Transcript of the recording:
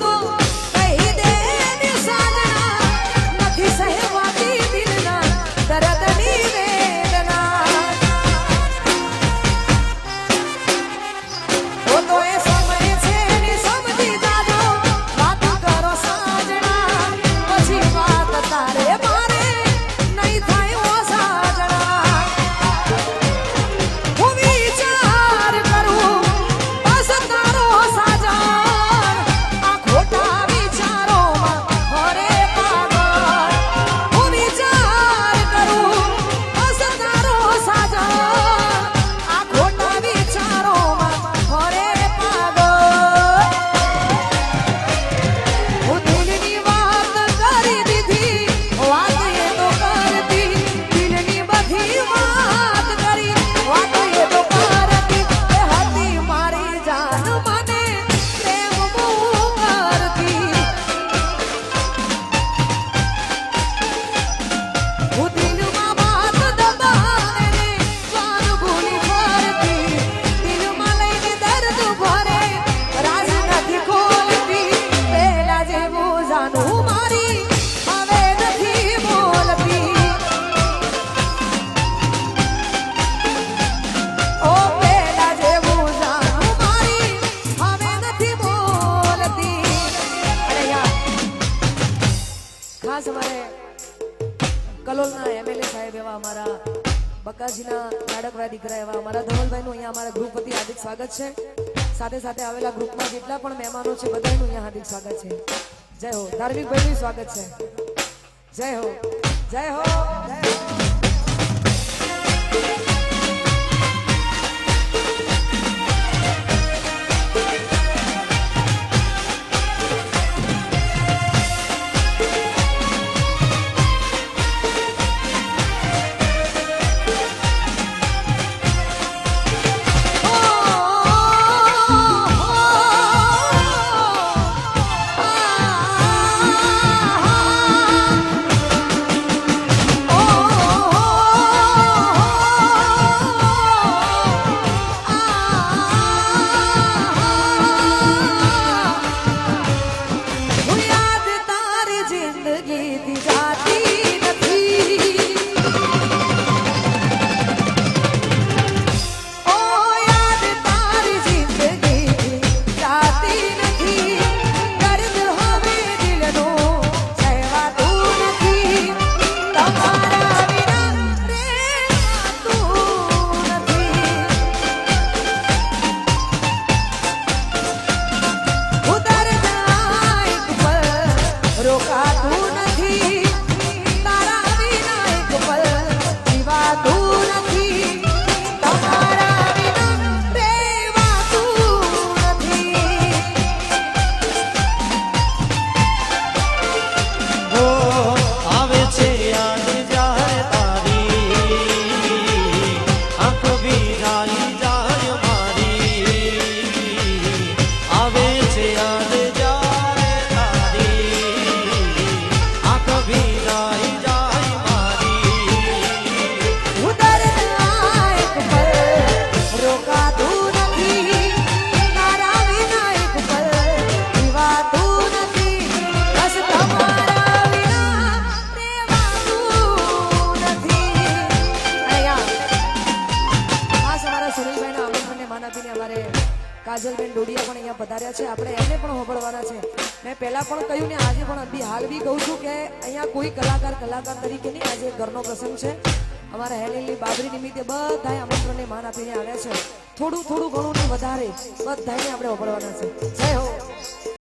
go, baby, આ સવારે કલોલના MLA સાહેબ એવા અમારા બકાજીના નાડકવાળા દીકરા એવા અમારા ધવલભાઈનું અહીંયા અમારા ગ્રુપ વતી હાર્દિક સ્વાગત છે. સાથે સાથે આવેલા ગ્રુપમાં જેટલા પણ મહેમાનો છે, બધાનું અહીંયા હાર્દિક સ્વાગત છે. જય હો. ધાર્મિક ભાઈનું સ્વાગત છે. જય હો. જય હો. જય હો. કાજલબેન ડોડિયા પણ અહીંયા પધાર્યા છે. આપણે એમને પણ હોબળવાના છે. મેં પહેલાં પણ કહ્યું ને આજે પણ બી હાલ બી કહું છું કે અહીંયા કોઈ કલાકાર કલાકાર તરીકે નહીં આજે ઘરનો પ્રસંગ છે. અમારા હેલેલી બાબરી નિમિત્તે બધાએ આમંત્રણને માન આપીને આવ્યા છે. થોડું થોડું ઘણું ને વધારે બધાને આપણે હોબળવાના છે. જય હો.